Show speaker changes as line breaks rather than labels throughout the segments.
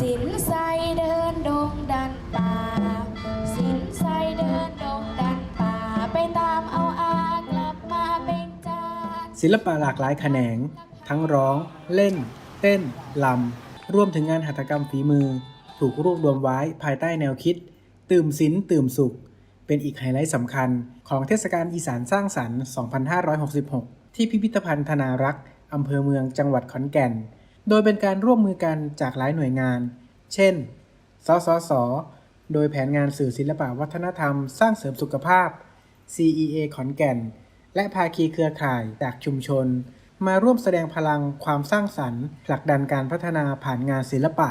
สินใสเดินดงดันป่า สินใสเดินดงดันป่า ไปตามเอาอากลับมาเป็นจาน
ศิลปะหลากหลายแขนง ทั้งร้อง เล่น เต้นลำรวมถึงงานหัตถกรรมฝีมือ ถูกรวบรวมไว้ภายใต้แนวคิด ตื่มศิลป์ตื่มสุข เป็นอีกไฮไลท์สำคัญของเทศกาลอีสานสร้างสรรค์ 2566 ที่พิพิธภัณฑ์ธนารักษ์อำเภอเมืองจังหวัดขอนแก่น โดยเป็นการร่วมมือกันจากหลายหน่วยงาน เช่น สสส โดยแผนงานสื่อศิลปะวัฒนธรรม สร้างเสริมสุขภาพ CEA ขอนแก่น และภาคีเครือข่ายจากชุมชน มาร่วมแสดงพลังความสร้างสรรค์ผลักดันการพัฒนาผ่านงานศิลปะ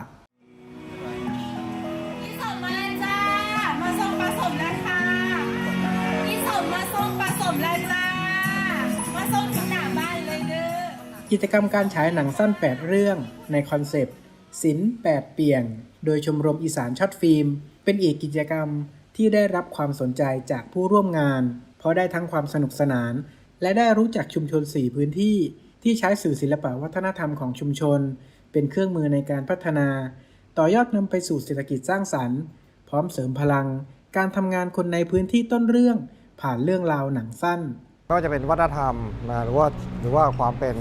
กิจกรรมการฉายหนังสั้น 8 เรื่องในคอนเซปต์ศิลป์8 เปี่ยง โดยชมรมอีสานช็อตฟิล์ม เป็นอีกกิจกรรมที่ได้รับความสนใจจากผู้ร่วมงาน เพราะได้ทั้งความสนุกสนาน และได้รู้จักชุมชน 4 พื้นที่ ที่ใช้สื่อศิลปะวัฒนธรรมของชุมชน เป็นเครื่องมือในการพัฒนา ต่อยอดนำไปสู่เศรษฐกิจสร้างสรรค์ พร้อมเสริมพลัง การทำงานคนในพื้นที่ต้นเรื่อง ผ่านเรื่องราวหนังสั้น
ก็จะเป็นวัฒนธรรมนะหรือว่าหรือว่าความเป็น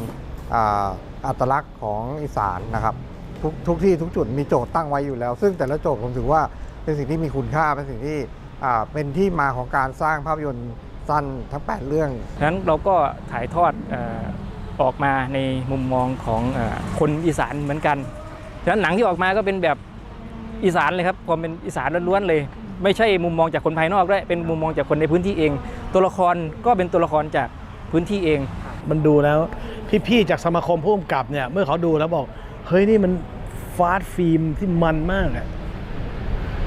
อ่าอัตลักษณ์ของอีสานนะครับทุกทุกที่ทุกจุดมีโจทย์ตั้งไว้อยู่แล้ว ซึ่งแต่ละโจทย์ผมถือว่าเป็นสิ่งที่มีคุณค่าเป็นสิ่งที่อ่าเป็นที่มาของการสร้างภาพยนตร์สั้นทั้ง 8 เรื่อง
ฉะนั้นเราก็ถ่ายทอดเอ่อออกมาในมุมมองของเออคนอีสานเหมือนกันฉะนั้นหนังที่ออกมาก็เป็นแบบอีสานเลยครับความเป็นอีสานล้วนๆเลย ไม่ใช่มุมมองจากคนภายนอกด้วยเป็นมุมมองจากคนในพื้นที่เอง ตัวละครก็เป็นตัวละครจากพื้นที่เอง
มันดูแล้ว พี่ๆจากสมาคมผู้กำกับเนี่ย เมื่อเขาดูแล้วบอก เฮ้ยนี่มันฟาสต์ฟิล์มที่มันมากอะ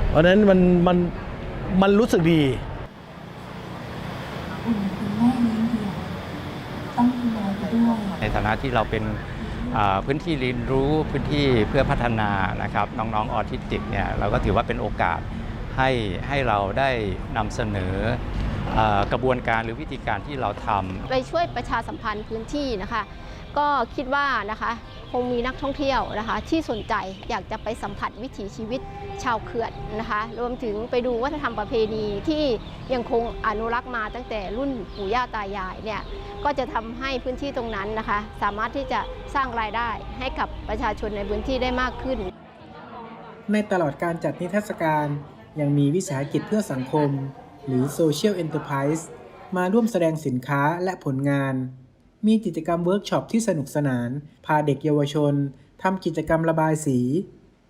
เพราะฉะนั้นมันมันมันรู้สึกดี
ในฐานะที่เราเป็นอ่าพื้นที่เรียนรู้พื้นที่เพื่อพัฒนานะครับน้องๆออทิสติกเนี่ยเราก็ถือว่าเป็นโอกาสให้ให้เราได้นำเสนออา กระบวนการหรือวิธีการที่เราทำ
ไปช่วยประชาสัมพันธ์พื้นที่นะคะ ก็คิดว่านะคะคงมีนักท่องเที่ยวนะคะ ที่สนใจอยากจะไปสัมผัสวิถีชีวิตชาวเขื่อนนะคะ รวมถึงไปดูวัฒนธรรมประเพณีที่ยังคงอนุรักษ์มาตั้งแต่รุ่นปู่ย่าตายายเนี่ยก็จะทำให้พื้นที่ตรงนั้นนะคะ สามารถที่จะสร้างรายได้ให้กับประชาชนในพื้นที่ได้มากขึ้น
ในตลอดการจัดนิทรรศการยังมีวิสาหกิจเพื่อสังคม หรือ Social Enterprise มาร่วมแสดงสินค้าและผลงาน มีกิจกรรมเวิร์กช็อปที่สนุกสนาน พาเด็กเยาวชนทำกิจกรรมระบายสี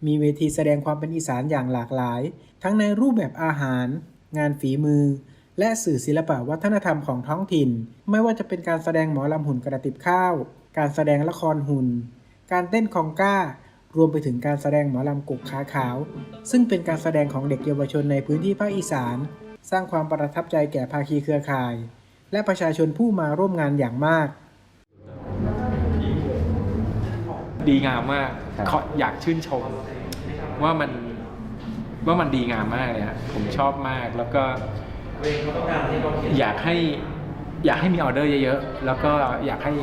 มีเวทีแสดงความเป็นอีสานอย่างหลากหลาย ทั้งในรูปแบบอาหาร งานฝีมือ และสื่อศิลปะวัฒนธรรมของท้องถิ่น ไม่ว่าจะเป็นการแสดงหมอลำหุ่นกระติบข้าว การแสดงละครหุ่น การเต้นคองก้ารวมไปถึงการแสดงหมอลำกุกขาขาว ซึ่งเป็นการแสดงของเด็กเยาวชนในพื้นที่ภาคอีสาน สร้างความประทับใจแก่ภาคีเครือข่าย และประชาชนผู้มาร่วมงานอย่างมาก
ดีงามมากขออยากชื่นชม ว่ามันว่ามันดีงามมากเลยฮะผมชอบมากแล้วก็อยากให้อยากให้มีออเดอร์เยอะๆ แล้วก็อยากให้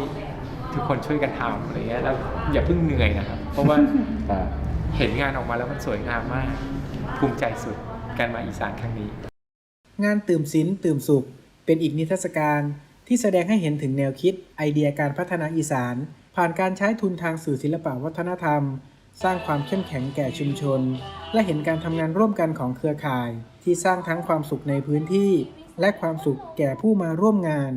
ทุกคนช่วยกันทำอะไรเงี้ยแล้วอย่าเพิ่งเหนื่อยนะครับ เพราะว่าเห็นงานออกมาแล้วมันสวยงามมาก ภูมิใจสุดการมาอีสานครั้งนี้
งานตื่มศิลป์ตื่มสุข เป็นอีกนิทรรศการที่แสดงให้เห็นถึงแนวคิด ไอเดียการพัฒนาอีสาน ผ่านการใช้ทุนทางสื่อศิลปวัฒนธรรม สร้างความเข้มแข็งแก่ชุมชน และเห็นการทำงานร่วมกันของเครือข่าย ที่สร้างทั้งความสุขในพื้นที่ และความสุขแก่ผู้มาร่วมงาน